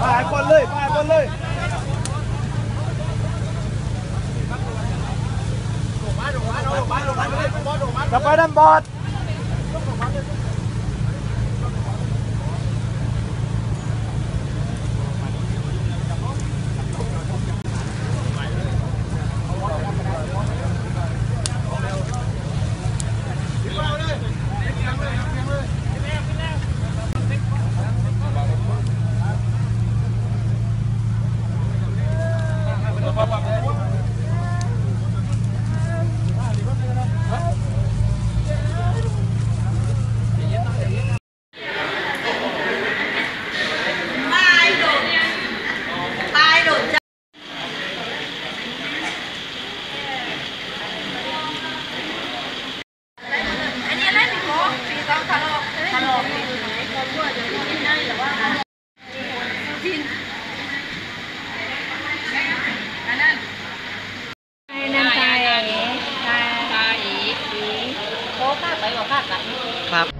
ไปบอลเลยไปบอลเลยจะไปดันบอด vai pra ครับ